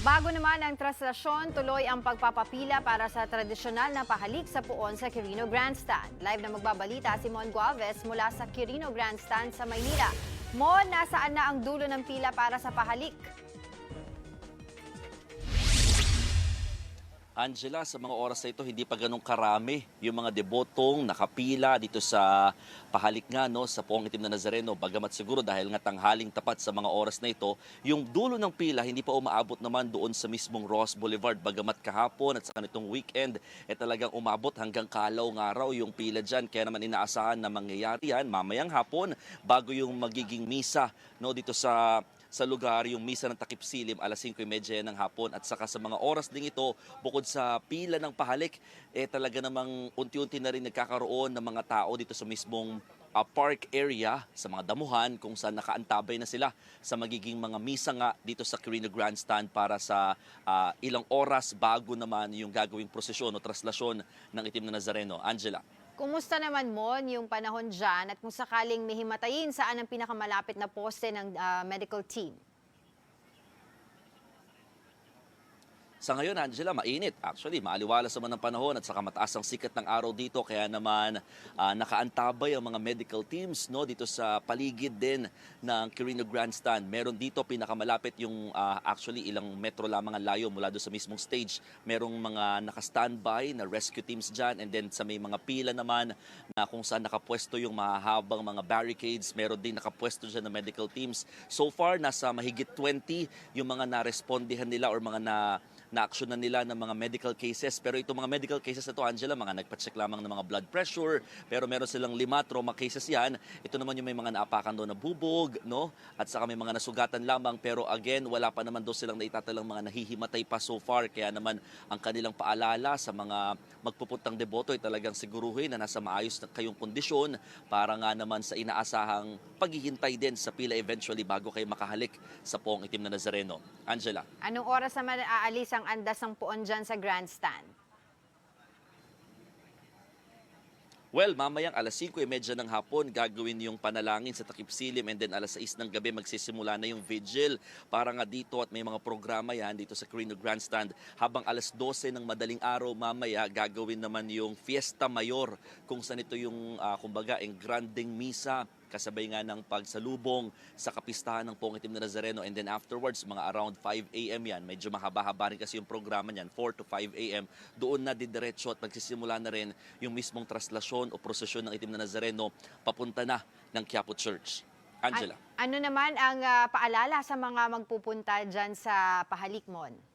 Bago naman ang traslasyon, tuloy ang pagpapapila para sa tradisyonal na pahalik sa puon sa Quirino Grandstand. Live na magbabalita si Mon Gualvez mula sa Quirino Grandstand sa Maynila. Mon, nasaan na ang dulo ng pila para sa pahalik? Angela, sa mga oras na ito, hindi pa ganun karami yung mga debotong nakapila dito sa pahalik nga no, sa Puong Itim na Nazareno. Bagamat siguro dahil nga tanghaling tapat sa mga oras na ito, yung dulo ng pila hindi pa umaabot naman doon sa mismong Ross Boulevard. Bagamat kahapon at sa kanitong weekend, eh talagang umabot hanggang kalaw ng araw yung pila dyan. Kaya naman inaasahan na mangyayari yan mamayang hapon bago yung magiging misa no, dito sa sa lugar yung misa ng takip silim alas 5.30 ng hapon at saka sa mga oras ding ito bukod sa pila ng pahalik eh talaga namang unti-unti na rin nagkakaroon ng mga tao dito sa mismong ah, park area sa mga damuhan kung saan nakaantabay na sila sa magiging mga misa nga dito sa Quirino Grandstand para sa ah, ilang oras bago naman yung gagawing prosesyon o traslasyon ng itim na Nazareno. Angela. Kumusta naman, Mon, yung panahon dyan at kung sakaling may himatayin, saan ang pinakamalapit na poste ng ah, medical team? Sa ngayon, Angela, mainit. Actually, maaliwalas naman ang panahon at saka mataas ang sikat ng araw dito. Kaya naman ah, nakaantabay ang mga medical teams no, dito sa paligid din ng Quirino Grandstand. Meron dito pinakamalapit yung ah, actually ilang metro lamang ang layo mula doon sa mismong stage. Merong mga naka-standby na rescue teams dyan. And then sa may mga pila naman na kung saan nakapwesto yung mahahabang mga barricades. Meron din nakapwesto dyan na medical teams. So far, nasa mahigit 20 yung mga na-respondihan nila or mga na na-action na nila ng mga medical cases. Pero itong mga medical cases na to, Angela, mga nagpa-check lamang ng mga blood pressure, pero meron silang lima trauma cases yan. Ito naman yung may mga naapakan doon na bubog, no? At saka may mga nasugatan lamang, pero again, wala pa naman doon silang naitatalang mga nahihimatay pa so far. Kaya naman ang kanilang paalala sa mga magpupuntang deboto ay talagang siguruhin na nasa maayos na kayong kondisyon para nga naman sa inaasahang paghihintay din sa pila eventually bago kayo makahalik sa Poong Itim na Nazareno. Angela. Anong oras naman aalis andas ng puon dyan sa grandstand? Well, mamayang alas 5.30 ng hapon gagawin yung panalangin sa takip silim and then alas 6 ng gabi magsisimula na yung vigil para nga dito at may mga programa yan dito sa Carino Grandstand. Habang alas 12 ng madaling araw mamaya gagawin naman yung Fiesta Mayor kung saan ito yung ah, kumbaga ang granding misa kasabay nga ng pagsalubong sa kapistahan ng Pong Itim na Nazareno and then afterwards mga around 5 a.m. yan medyo mahaba-haba rin kasi yung programa niyan 4 to 5 a.m. doon na didiretso at magsisimula na rin yung mismong traslasyon o prosesyon ng Itim na Nazareno papunta na ng Quiapo Church. Angela. An- ano naman ang ah, paalala sa mga magpupunta dyan sa Pahalikmon?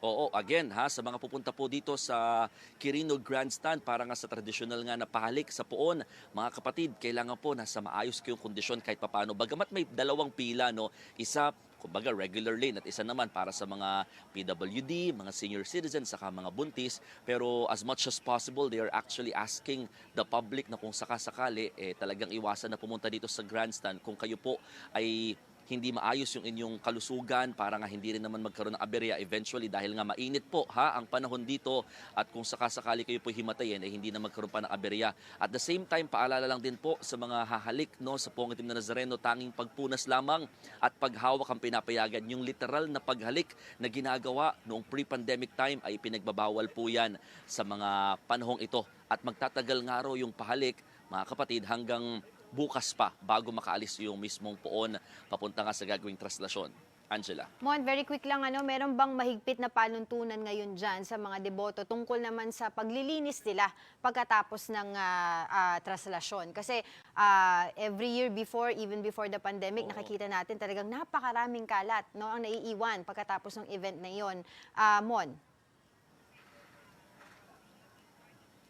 Oo, again ha, sa mga pupunta po dito sa Quirino Grandstand para nga sa traditional nga na pahalik sa puon, mga kapatid, kailangan po nasa maayos kayong kondisyon kahit papano. Bagamat may dalawang pila, no, isa kumbaga regular lane at isa naman para sa mga PWD, mga senior citizens, saka mga buntis. Pero as much as possible, they are actually asking the public na kung sakasakali, eh, talagang iwasan na pumunta dito sa grandstand kung kayo po ay hindi maayos yung inyong kalusugan para nga hindi rin naman magkaroon ng aberya eventually dahil nga mainit po ha ang panahon dito at kung sakasakali kayo po himatayin eh hindi na magkaroon pa ng aberya. At the same time paalala lang din po sa mga hahalik no sa Pong Itim na Nazareno tanging pagpunas lamang at paghawak ang pinapayagan. Yung literal na paghalik na ginagawa noong pre-pandemic time ay pinagbabawal po yan sa mga panahong ito at magtatagal nga raw yung pahalik mga kapatid hanggang bukas pa bago makaalis yung mismong poon papunta nga sa gagawing traslasyon. Angela. Mon, very quick lang, ano, meron bang mahigpit na panuntunan ngayon dyan sa mga deboto tungkol naman sa paglilinis nila pagkatapos ng ah, ah, traslasyon? Kasi ah, every year before, even before the pandemic, Oo. nakikita natin talagang napakaraming kalat no, ang naiiwan pagkatapos ng event na yon. Ah, Mon,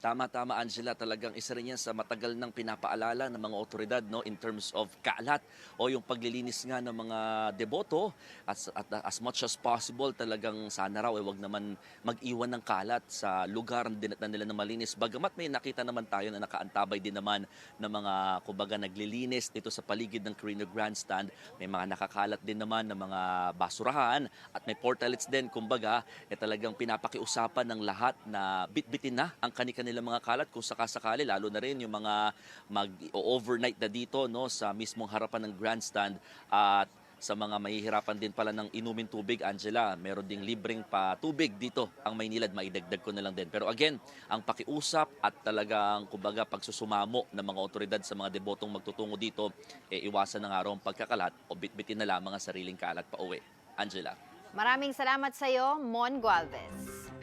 Tama-tama Angela, talagang isa rin yan sa matagal nang pinapaalala ng mga otoridad no, in terms of kalat o yung paglilinis nga ng mga deboto as, at, as much as possible talagang sana raw eh, wag naman mag-iwan ng kalat sa lugar na nila na malinis. Bagamat may nakita naman tayo na nakaantabay din naman ng mga kumbaga naglilinis dito sa paligid ng Carino Grandstand. May mga nakakalat din naman ng mga basurahan at may portalets din kumbaga eh talagang pinapakiusapan ng lahat na bitbitin na ang kanilang mga kalat kung sakasakali lalo na rin yung mga mag-overnight na dito no sa mismong harapan ng grandstand at sa mga mahihirapan din pala ng inumin tubig, Angela, meron ding libreng pa tubig dito ang Maynilad, maidagdag ko na lang din. Pero again, ang pakiusap at talagang kumbaga pagsusumamo ng mga otoridad sa mga debotong magtutungo dito, eh, iwasan na nga raw ang pagkakalat o bitbitin na lamang ang sariling kalat pa uwi. Angela. Maraming salamat sa iyo, Mon Gualvez.